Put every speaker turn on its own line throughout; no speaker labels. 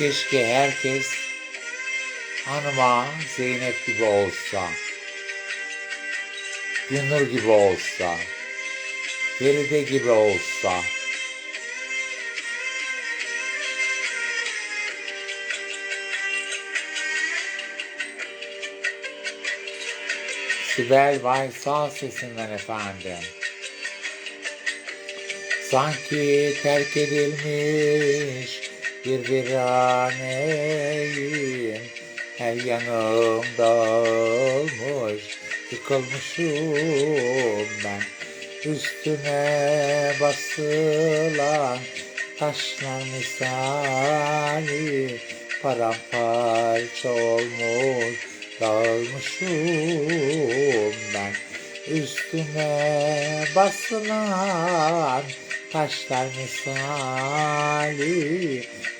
Keşke herkes hanıma Zeynep gibi olsa. Günür gibi olsa. Feride gibi olsa. Sibel Baysal sesinden efendim. Sanki terk edilmiş bir viraneyim. Her yanım dağılmış, yıkılmışım ben. Üstüne basılan taşlar misali paramparça olmuş, dağılmışım ben. Üstüne basılan taşlar misali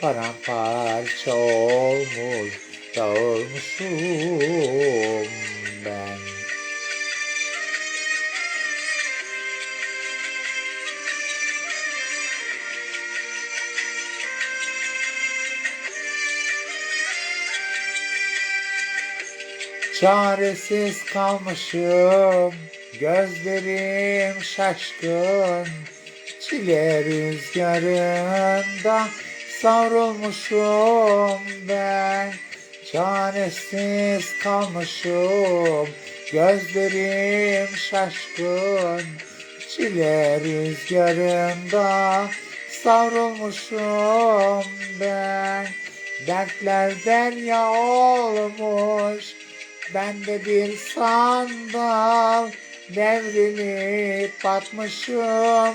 paramparça olmuş, dağılmışım ben. Çaresiz kalmışım, gözlerim şaşkın, çile rüzgarında savrulmuşum ben. Çaresiz kalmışım, gözlerim şaşkın, çile rüzgarında savrulmuşum ben. Dertler derya olmuş, ben de bir sandal devrilip batmışım,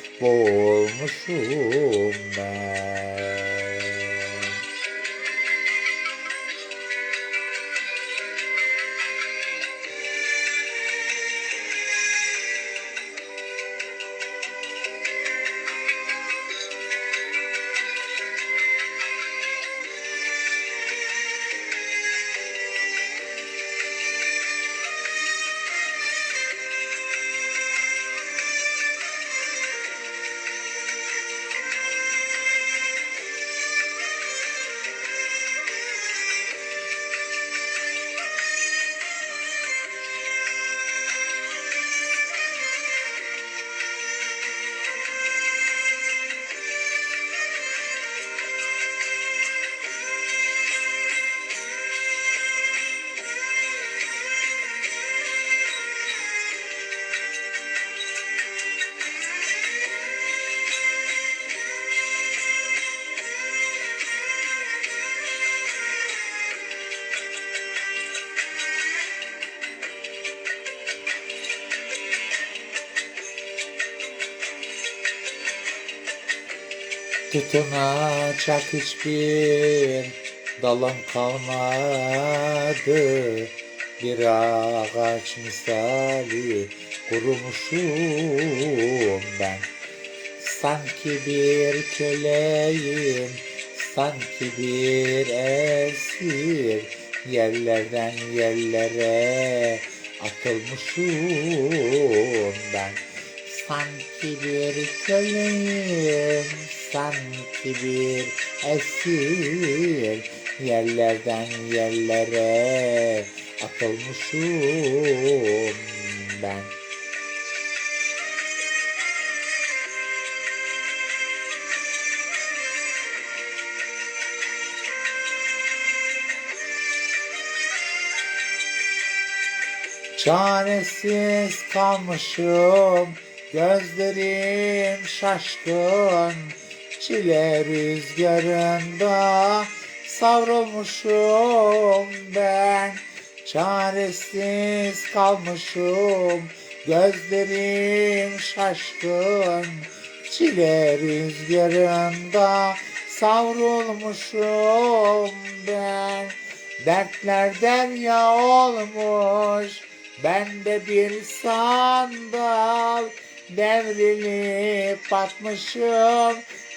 boğulmuşum ben. Tutunacak hiçbir dalım kalmadı. Bir ağaç misali kurumuşum ben. Sanki bir köleyim, sanki bir esir. Yerlerden yerlere atılmışım ben. Sanki bir köleyim, sanki bir esir Yerlerden yerlere atılmışım ben. Çaresiz kalmışım, gözlerim şaşkın, çile rüzgarında savrulmuşum ben. Çaresiz kalmışım, gözlerim şaşkın, çile rüzgarında savrulmuşum ben. Dertler derya olmuş Ben de bir sandal Devrilip batmışım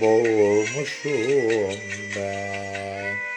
boğulmuşum ben.